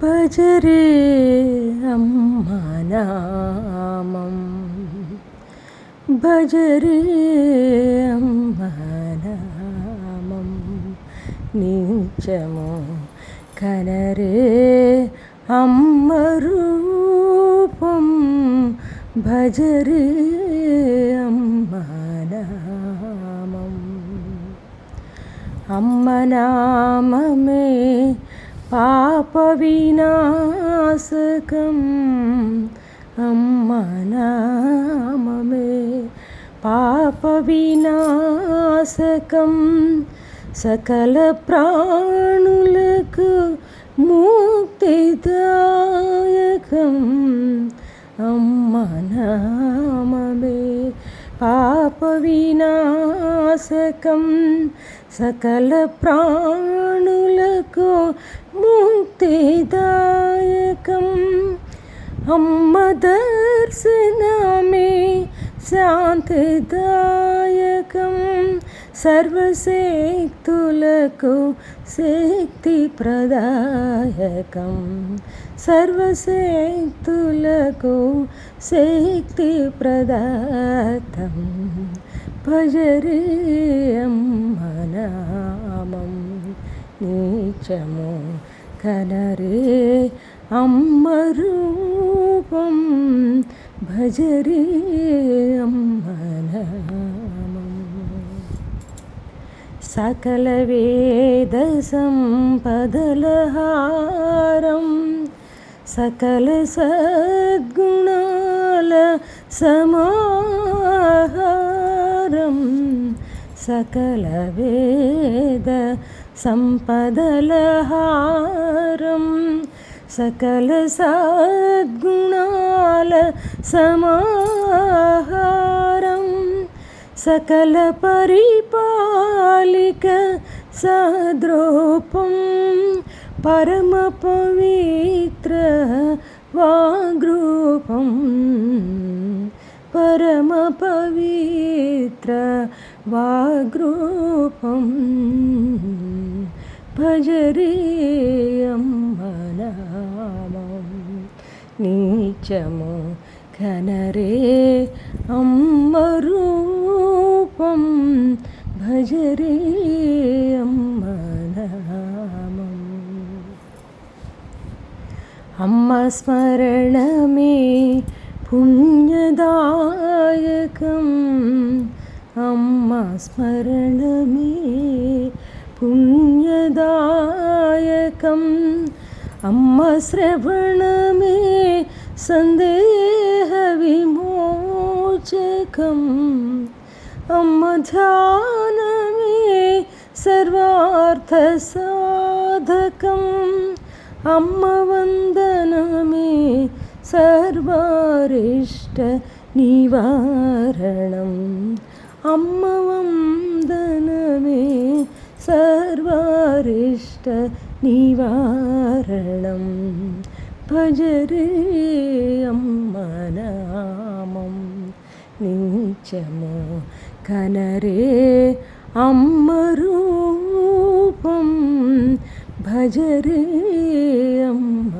ഭജരേ അമ്മനാമം ഭജരേ അമ്മനാമം നീച്ചമോ കനരേ അമ്മരൂപം ഭജരേ അമ്മനാമം അമ്മനാമമേ పాపవినాశకం. అమ్మ నామమే పాపవినాశకం. సకల ప్రాణులకు ముక్తిదాయకం. అమ్మ నామమే పాపవినా వినాశకం సకల ప్రాణులకు ముక్తిదాయకం. అమ్మ దర్శనమే శాంతిదాయకం. సర్వశక్తులకు శక్తి ప్రదాయకం. సర్వశక్తులకు శక్తి ప్రదాతం ഭജരേയമ്മനാമം നീച്ചമോ കലരേ അമ്മരൂപം ഭജരേ അമ്മനാമം सकलवेदसम्पदलहारं सकलसद्गुणाल समा సకల వేద సంపదలహారం సకల సద్గుణాల సమాహారం సకల పరిపాలిక సద్రూపం పరమ పవిత్ర వాగ్రూపం పరమ పవిత్ర വാഗ്രൂപം ഭജരീയം മനാമം നീച്ചമോ ഘനരേ അമ്മരൂപം ഭജരേ അമ്മനാമം. അമ്മ സ്മരണമേ പുണ്യദായകം அம்மா ஸ்மரணமே புண்ணியதாயகம். அம்மா சிரவணமே சந்தேக விமோச்சகம். அம்மா தியானமே சர்வார்த்த சாதகம். அம்மா வந்தனமே சர்வாரிஷ்ட நிவாரணம். അമ്മ വന്ദനമേ സർവാരിഷ്ട നിവാരണം. ഭജരേ അമ്മ നാമം നിഞ്ചമോ കനരേ അമ്മരൂപം ഭജരേ അമ്മ